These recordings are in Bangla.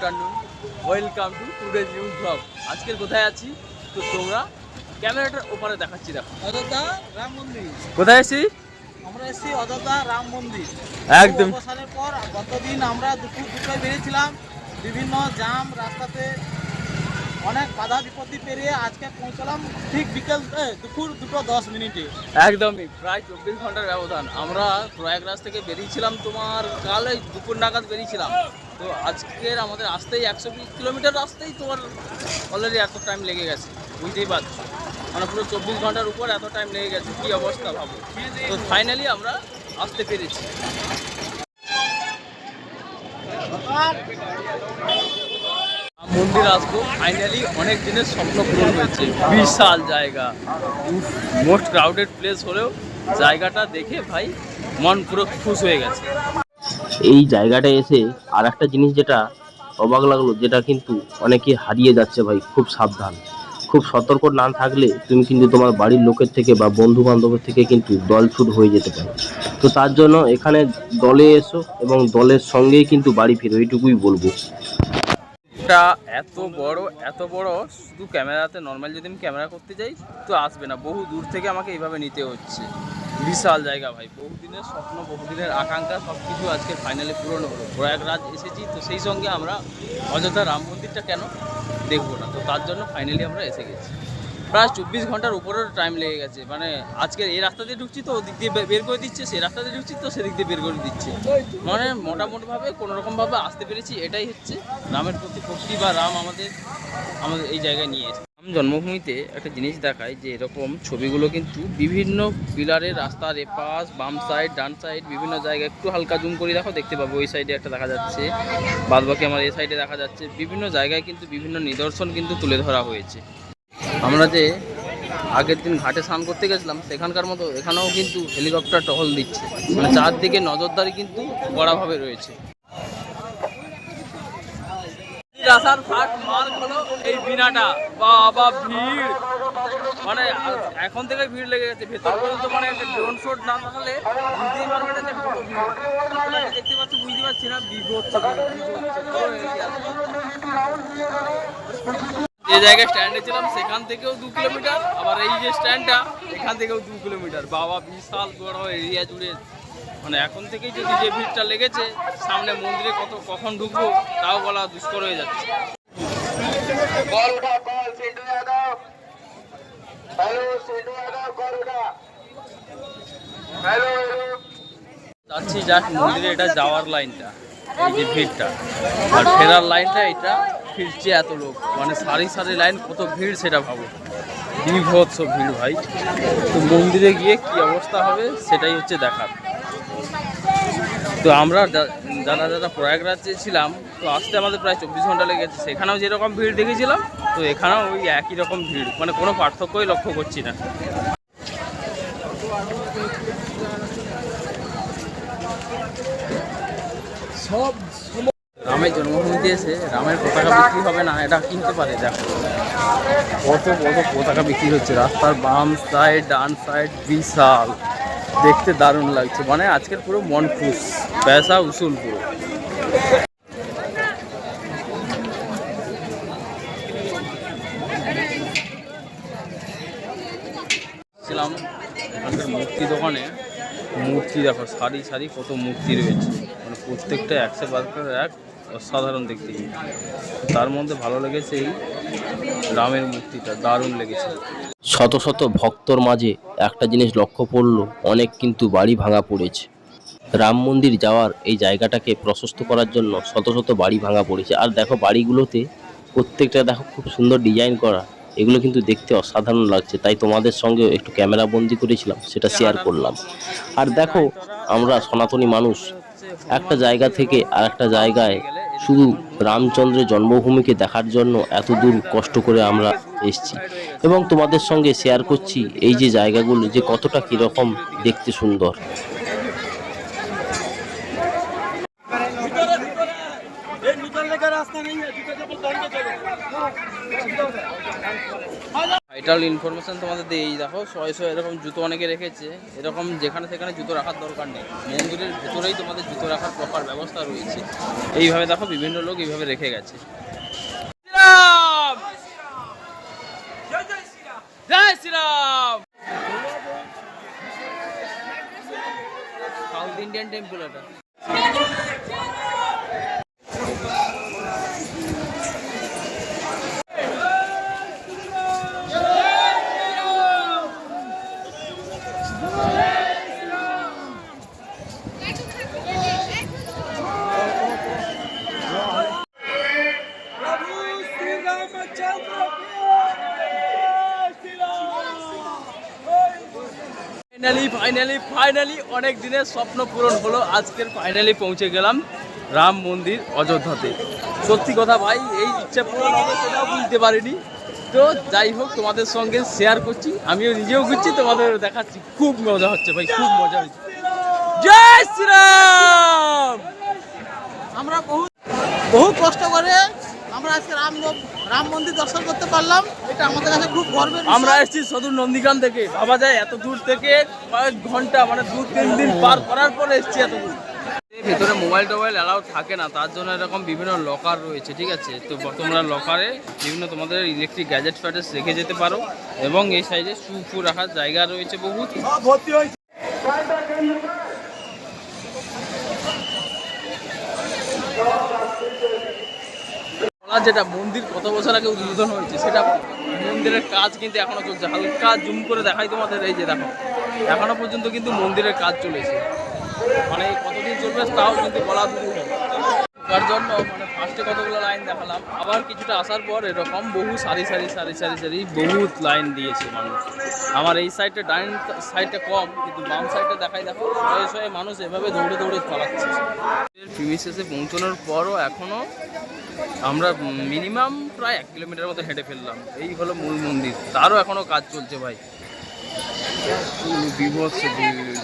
Afternoon welcome to today's new blog আজকের কোথায় আছি? তো তোমরা ক্যামেরাটার ওপারে দেখাচ্ছি দেখো। অযোধ্যা রাম মন্দির। কোথায় আছি আমরা এসেছি অযোধ্যা রাম মন্দির। একদম। সালের অবসানের পর গতদিন আমরা দুপুর দুটোয় বেরিয়েছিলাম। বিভিন্ন জাম রাস্তাতে অনেক বাধা বিপত্তি পেরিয়ে আজকে পৌঁছলাম ঠিক বিকেল দুপুর দুটো দশ মিনিটে। একদমই প্রায় চব্বিশ ঘণ্টার ব্যবধান। আমরা প্রয়াগরাজ থেকে বেরিয়েছিলাম তোমার কাল ওই দুপুর নাগাদ বেরিয়েছিলাম। তো আজকের আমাদের আসতেই একশো কুড়ি কিলোমিটার আসতেই তোমার অলরেডি এত টাইম লেগে গেছে। বুঝতেই পারছ। মানে পুরো চব্বিশ ঘণ্টার উপর এত টাইম লেগে গেছে। কী অবস্থা ভাবো। তো ফাইনালি আমরা আসতে পেরেছি। মন্দির আসব। ফাইনালি অনেক দিনের স্বপ্ন পূরণ হয়েছে। বিশাল জায়গা। মোস্ট ক্রাউডেড প্লেস হলেও জায়গাটা দেখে ভাই মন পুরো খুশ হয়ে গেছে। এই জায়গাটা এসে আর একটা জিনিস যেটা অবাক লাগল, যেটা কিন্তু অনেকে হারিয়ে যাচ্ছে ভাই, খুব সাবধান। খুব সতর্ক না থাকলে তুমি কিন্তু তোমার বাড়ির লোকের থেকে বা বন্ধু বান্ধবের থেকে কিন্তু দল ছুট হয়ে যেতে পারে। তো তার জন্য এখানে দলে এসো এবং দলের সঙ্গেই কিন্তু বাড়ি ফিরো, এইটুকুই বলব। এটা এত বড় এত বড়, শুধু ক্যামেরাতে নর্মাল যদি আমি ক্যামেরা করতে যাই, তো আসবে না। বহু দূর থেকে আমাকে এইভাবে নিতে হচ্ছে। বিশাল জায়গা ভাই। বহুদিনের স্বপ্ন, বহুদিনের আকাঙ্ক্ষা সব কিছু আজকে ফাইনালি পূরণ হলো। প্রয়াগরাজ এসেছি, তো সেই সঙ্গে আমরা অযোধ্যা রাম মন্দিরটা কেন দেখব না? তো তার জন্য ফাইনালি আমরা এসে গেছি। প্রায় চব্বিশ ঘণ্টার উপরের টাইম লেগে গেছে। মানে আজকে এই রাস্তা দিয়ে ঢুকছি তো, ওদিক দিয়ে বের করে দিচ্ছে, সেই রাস্তা দিয়ে ঢুকছি তো, সেদিক দিয়ে বের করে দিচ্ছে। মানে মোটামুটিভাবে কোনো রকমভাবে আসতে পেরেছি, এটাই হচ্ছে রামের প্রতি ভক্তি বা রাম আমাদের আমাদের এই জায়গায় নিয়ে এসেছে। রাম জন্মভূমিতে একটা জিনিস দেখায় যে এরকম ছবিগুলো কিন্তু বিভিন্ন পিলারের রাস্তার এপাশ, বাম সাইড ডান সাইড বিভিন্ন জায়গায় একটু হালকা জুম করে দেখো, দেখতে পাবো। ওই সাইডে একটা দেখা যাচ্ছে, বাদবাকি আমার এই সাইডে দেখা যাচ্ছে। বিভিন্ন জায়গায় কিন্তু বিভিন্ন নিদর্শন কিন্তু তুলে ধরা হয়েছে। আমরা যে আগের দিন ঘাটে স্নান করতে গেছিলাম সেখানকার মতো এখানেও কিন্তু হেলিকপ্টার টহল দিচ্ছে। মানে চারদিকে নজরদারি কিন্তু কড়াভাবে রয়েছে। মানে এখন থেকে ভিড় লেগে গেছে। ভেতর মানে বুঝতে পারছি না ভিড়, বিভৎস। যে জায়গায় স্ট্যান্ডে ছিলাম সেখান থেকেও দু কিলোমিটার। আবার এই যে স্ট্যান্ডটা এখান থেকেও দু কিলোমিটার। বাবা বিশাল বড় এরিয়া জুড়ে। মানে এখন থেকেই যদি যে ভিড়টা লেগেছে সামনে মন্দিরে কত কখন ঢুকবো তাও বলা দুষ্কর হয়ে যাচ্ছে। যাচ্ছি যাক মন্দিরে এটা যাওয়ার লাইনটা এই যে ভিড়টা। আর ফেরার লাইনটা এটা। ফিরছে এত লোক। মানে সারি সারি লাইন, কত ভিড় সেটা ভাবো। বিভৎস ভিড় ভাই। তো মন্দিরে গিয়ে কি অবস্থা হবে সেটাই হচ্ছে দেখার। তো আমরা যারা যারা প্রয়াগরাজে ছিলাম, তো আসতে আমাদের প্রায় চব্বিশ ঘণ্টা লেগেছে। সেখানেও যেরকম ভিড় দেখেছিলাম, তো এখানেও ওই একই রকম ভিড়। মানে কোনো পার্থক্যই লক্ষ্য করছি না। রামের জন্মভূমিতে এসে রামের পতাকা বিক্রি হবে না, এটা কিনতে পারে, দেখো। কত কত পতাকা বিক্রি হচ্ছে, রাস্তার বাম সাইড ডান সাইড বিশাল। দেখতে দারুণ লাগছে মানে আজকের পুরো মন খুশ পয়সা উসুল পুরো। মূর্তি দোকানে, মূর্তি দেখো, সারি সারি কত মূর্তি রয়েছে। মানে প্রত্যেকটা একশো বারকার এক অসাধারণ দেখতে। তার মধ্যে ভালো লেগেছে এই রামের মূর্তিটা, দারুণ লেগেছে। শত শত ভক্তর মাঝে একটা জিনিস লক্ষ্য পড়ল, অনেক কিন্তু বাড়ি ভাঙা পড়েছে। রাম মন্দির যাওয়ার এই জায়গাটাকে প্রশস্ত করার জন্য শত শত বাড়ি ভাঙা পড়েছে। আর দেখো বাড়িগুলোতে প্রত্যেকটা দেখো খুব সুন্দর ডিজাইন করা, এগুলো কিন্তু দেখতে অসাধারণ লাগছে। তাই তোমাদের সঙ্গে একটু ক্যামেরা বন্দি করেছিলাম, সেটা শেয়ার করলাম। আর দেখো, আমরা সনাতনী মানুষ, একটা জায়গা থেকে আর একটা জায়গায় শুধু রামচন্দ্রের জন্মভূমিকে দেখার জন্য এত দূর কষ্ট করে আমরা এসছি। এবং তোমাদের সঙ্গে শেয়ার করছি এই যে জায়গাগুলো যে কতটা কীরকম দেখতে সুন্দর এটা ভাইটাল ইনফরমেশন তোমাদের দিয়ে এই দেখো শয়ে শয়ে এরকম জুতো অনেকে রেখেছে। এরকম যেখানে সেখানে জুতো রাখার দরকার নেই। মন্দিরের ভেতরেই তোমাদের জুতো রাখার প্রপার ব্যবস্থা রয়েছে। এইভাবে দেখো, বিভিন্ন লোক এইভাবে রেখে গেছে। সাউথ ইন্ডিয়ান টেম্পল এটা। ফাইনালি ফাইনালি ফাইনালি অনেক দিনের স্বপ্ন পূরণ হলো। আজকের ফাইনালি পৌঁছে গেলাম রাম মন্দির অযোধ্যাতে। সত্যি কথা ভাই, এই ইচ্ছা পূরণ হবে সেটাও বুঝতে পারিনি। তো যাই হোক, তোমাদের সঙ্গে শেয়ার করছি, আমিও নিজেও ঘুরছি, তোমাদের দেখাচ্ছি। খুব মজা হচ্ছে ভাই, খুব মজা হচ্ছে। জয় শ্রীরাম! আমরা বহু বহু কষ্ট করে আমরা আজকে রাম রাম মন্দির দর্শন করতে পারলাম। এটা আমাদের কাছে খুব গর্বের আমরা এসেছি সদূর নন্দীগ্রাম থেকে। ভাবা যায় এত দূর থেকে কয়েক ঘণ্টা মানে দু তিন দিন পার করার পরে এসেছি এত দূর। ভেতরে মোবাইল টোবাইল অ্যালাউ থাকে না তার জন্য এরকম বিভিন্ন লকার রয়েছে ঠিক আছে? তো তোমরা লকারে বিভিন্ন তোমাদের ইলেকট্রিক গ্যাজেট ফ্যাজেট রেখে যেতে পারো এবং এই সাইডে শু ফু রাখার জায়গা রয়েছে বহুত। বলা যেটা মন্দির কত বছর আগে উদ্বোধন হয়েছে, সেটা মন্দিরের কাজ কিন্তু এখনও চলছে। হালকা জুম করে দেখাই তোমাদের, এই যে দেখো, এখনও পর্যন্ত কিন্তু মন্দিরের কাজ চলেছে। মানে কতদিন চলবে তাও কিন্তু বলা দূর তার জন্য মানে ফার্স্টে কতগুলো লাইন দেখালাম, আবার কিছুটা আসার পর এরকম বহু সারি সারি সারি সারি সারি বহুত লাইন দিয়েছে মানুষ। আমার এই সাইডটা ডাইন সাইডটা কম, কিন্তু বাম সাইডটা দেখাই দেখো, শয়ে শয়ে মানুষ এভাবে দৌড়ে দৌড়ে চালাচ্ছে পৌঁছানোর পরও এখনও আমরা মিনিমাম প্রায় এক কিলোমিটার মতো হেঁটে ফেললাম। এই হলো মূল মন্দির। তারও এখনও কাজ চলছে ভাই। বিভৎস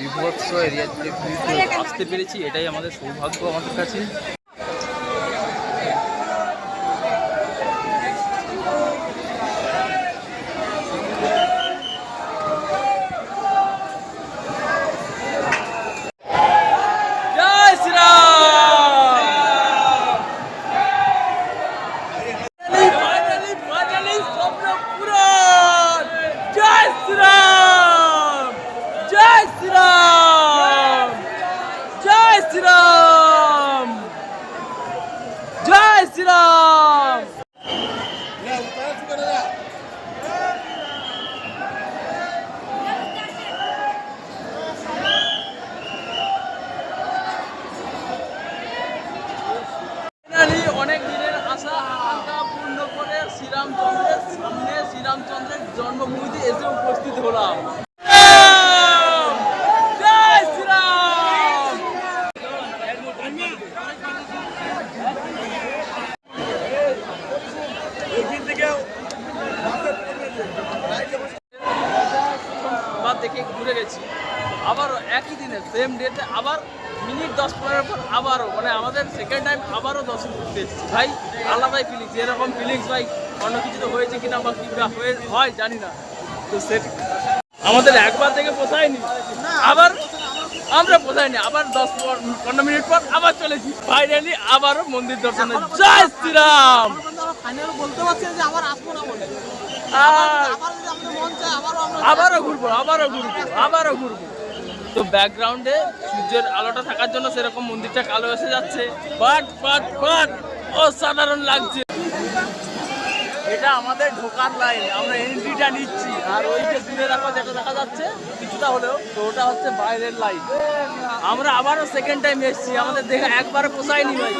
বিভৎস এরিয়া আসতে পেরেছি, এটাই আমাদের সৌভাগ্য আমাদের কাছে জয় শ্রীরাম ফাইনালি ফাইনালি স্বপ্ন পূরণ জয় শ্রীরাম জয় শ্রীরাম জয় শ্রীরাম জয় শ্রীরাম ফাইনালি অনেক দিনের আশা আকাঙ্ক্ষা পূর্ণ করে শ্রীরামচন্দ্রের সামনে শ্রীরামচন্দ্রের জন্মভূমিতে এসে উপস্থিত হলাম জয় শ্রীরাম আবার দেখে ঘুরে গেছি আবারও একই দিনে সেম ডেটে আবার মিনিট দশ পনেরো পর আবারও মানে আমাদের সেকেন্ড টাইম আবারও দর্শন করতে এসেছি ভাই, আলাদাই ফিলিংস এরকম ফিলিংস ভাই, অন্য কিছু তো হয়েছে কিনা বা কি হয়ে, হয়, জানি না। তো সে আমাদের একবার থেকে পোষায়নি। আবার আমরা পোষায়নি, আবার দশ পনেরো মিনিট পর আবার চলেছি। ফাইনালি আবারও মন্দির দর্শনে। জয় শ্রীরাম! বলতে পারছি যে আবারও ঘুরবো আবারও ঘুরবো আবারও ঘুরবো। তো ব্যাকগ্রাউন্ডে সূর্যের আলোটা থাকার জন্য সেরকম মন্দিরটা কালো এসে যাচ্ছে। বাট বাট বাট অসাধারণ লাগছে। এটা আমাদের ঢোকার লাইন আমরা এন্ট্রিটা নিচ্ছি। আর ওই যে দূরে দেখো, যেটা দেখা যাচ্ছে, কিছুটা হলেও, তো ওটা হচ্ছে বাইরের লাইন আমরা আবারও সেকেন্ড টাইম এসছি, আমাদের দেখে একবারে পোষায়নি ভাই।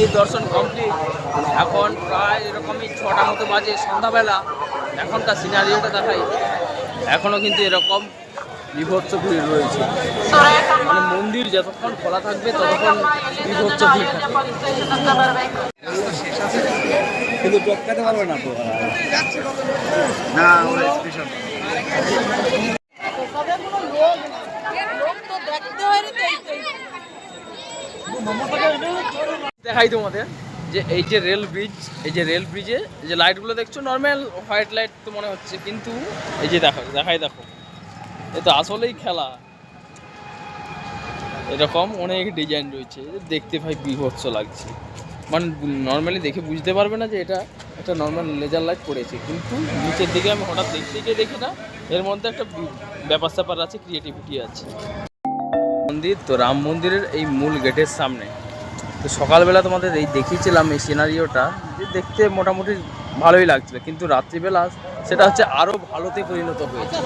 মন্দির দর্শন কমপ্লিট এখন প্রায় এরকমই ছটা মতো বাজে সন্ধ্যাবেলা। এখনকার সিনারিওটা দেখাই। এখনও কিন্তু এরকম বিভৎস ভিড় রয়েছে। মানে মন্দির যতক্ষণ খোলা থাকবে ততক্ষণ বিভৎস ভিড় কিন্তু টপকাতে পারবে না তো? থাকবে দেখাই তোমাদের যে এই যে রেল ব্রিজ এই যে রেল ব্রিজে যে লাইটগুলো দেখছ নর্মাল হোয়াইট লাইট তো মনে হচ্ছে, কিন্তু এই যে দেখো, দেখাই দেখো, এ তো আসলেই খেলা। এরকম অনেক ডিজাইন রয়েছে দেখতে ভাই বিভৎস লাগছে। মানে নর্মালি দেখে বুঝতে পারবে না যে এটা একটা নর্মাল লেজার লাইট পড়েছে, কিন্তু নিচের দিকে আমি হঠাৎ দেখতে গিয়ে দেখি না, এর মধ্যে একটা ব্যাপার স্যাপার আছে ক্রিয়েটিভিটি আছে। মন্দির, তো রাম মন্দিরের এই মূল গেটের সামনে। তো সকালবেলা তোমাদের এই দেখিয়েছিলাম এই সিনারিওটা যে দেখতে মোটামুটি ভালোই লাগছিল। কিন্তু রাত্রিবেলা সেটা হচ্ছে আরও ভালোতে পরিণত হয়েছে।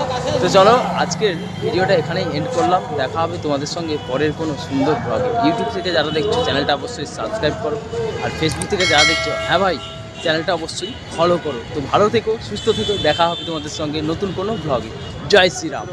তো চলো, আজকের ভিডিওটা এখানেই এন্ড করলাম। দেখা হবে তোমাদের সঙ্গে পরের কোনো সুন্দর ব্লগে ইউটিউব থেকে যারা দেখছ চ্যানেলটা অবশ্যই সাবস্ক্রাইব করো। আর ফেসবুক থেকে যারা দেখছ হ্যাঁ ভাই চ্যানেলটা অবশ্যই ফলো করো। তো ভালো থেকো, সুস্থ থেকো। দেখা হবে তোমাদের সঙ্গে নতুন কোনো ব্লগে জয় শ্রীরাম।